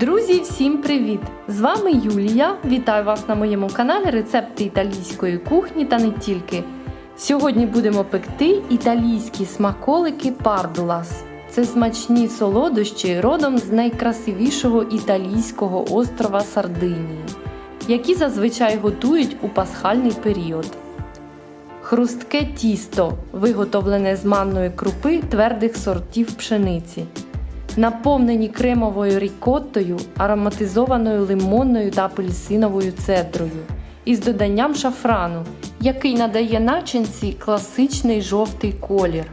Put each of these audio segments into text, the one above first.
Друзі, всім привіт! З вами Юлія. Вітаю вас на моєму каналі Рецепти італійської кухні та не тільки. Сьогодні будемо пекти італійські смаколики пардулас. Це смачні солодощі родом з найкрасивішого італійського острова Сардинії, які зазвичай готують у пасхальний період. Хрустке тісто, виготовлене з манної крупи твердих сортів пшениці наповнені кремовою рікоттою, ароматизованою лимонною та апельсиновою цедрою із доданням шафрану, який надає начинці класичний жовтий колір,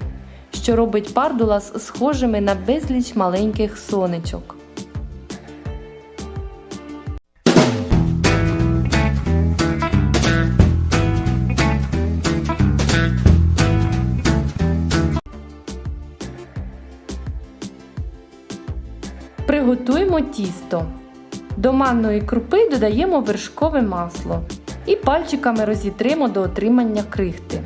що робить пардулас схожими на безліч маленьких сонечок. Приготуємо тісто. До манної крупи додаємо вершкове масло і пальчиками розітримо до отримання крихти.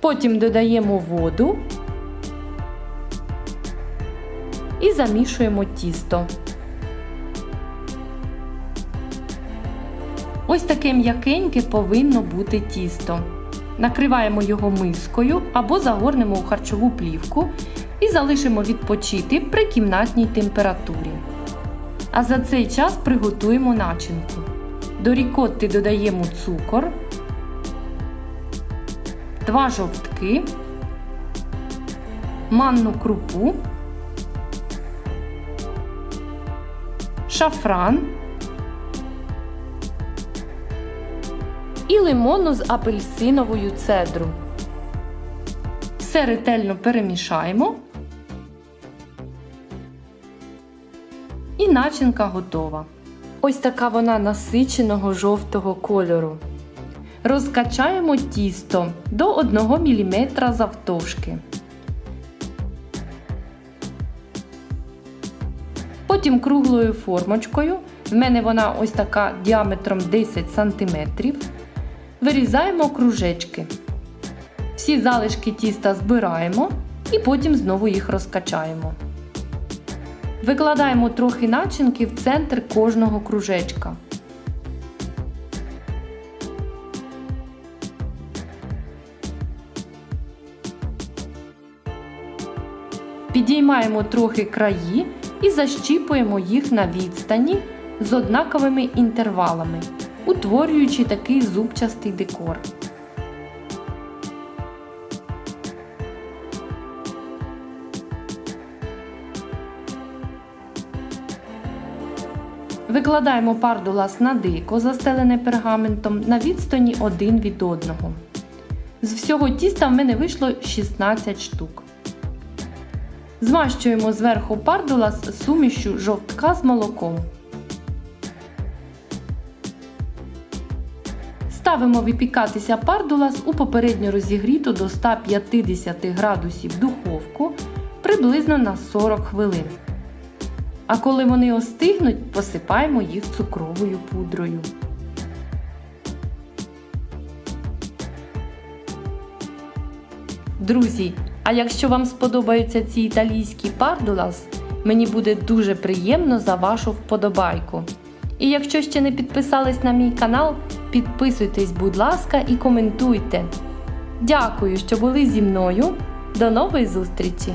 Потім додаємо воду і замішуємо тісто. Ось таке м'якеньке повинно бути тісто. Накриваємо його мискою або загорнемо у харчову плівку і залишимо відпочити при кімнатній температурі. А за цей час приготуємо начинку. До рікотти додаємо цукор, 2 жовтки, манну крупу, шафран. І лимону з апельсиновою цедру. Все ретельно перемішаємо. І начинка готова. Ось така вона насиченого жовтого кольору. Розкачаємо тісто до 1 мм завтовшки. Потім круглою формочкою, в мене вона ось така діаметром 10 см, вирізаємо кружечки. Всі залишки тіста збираємо і потім знову їх розкачаємо. Викладаємо трохи начинки в центр кожного кружечка. Підіймаємо трохи краї і защіпуємо їх на відстані з однаковими інтервалами утворюючи такий зубчастий декор. Викладаємо пардулас на дико, застелене пергаментом на відстані один від одного. З всього тіста в мене вийшло 16 штук. Змащуємо зверху пардулас сумішю жовтка з молоком. Ставимо випікатися пардулас у попередньо розігріту до 150 градусів духовку приблизно на 40 хвилин. А коли вони остигнуть, посипаємо їх цукровою пудрою. Друзі, а якщо вам сподобаються ці італійські пардулас, мені буде дуже приємно за вашу вподобайку. І якщо ще не підписались на мій канал, підписуйтесь, будь ласка, і коментуйте. Дякую, що були зі мною. До нової зустрічі!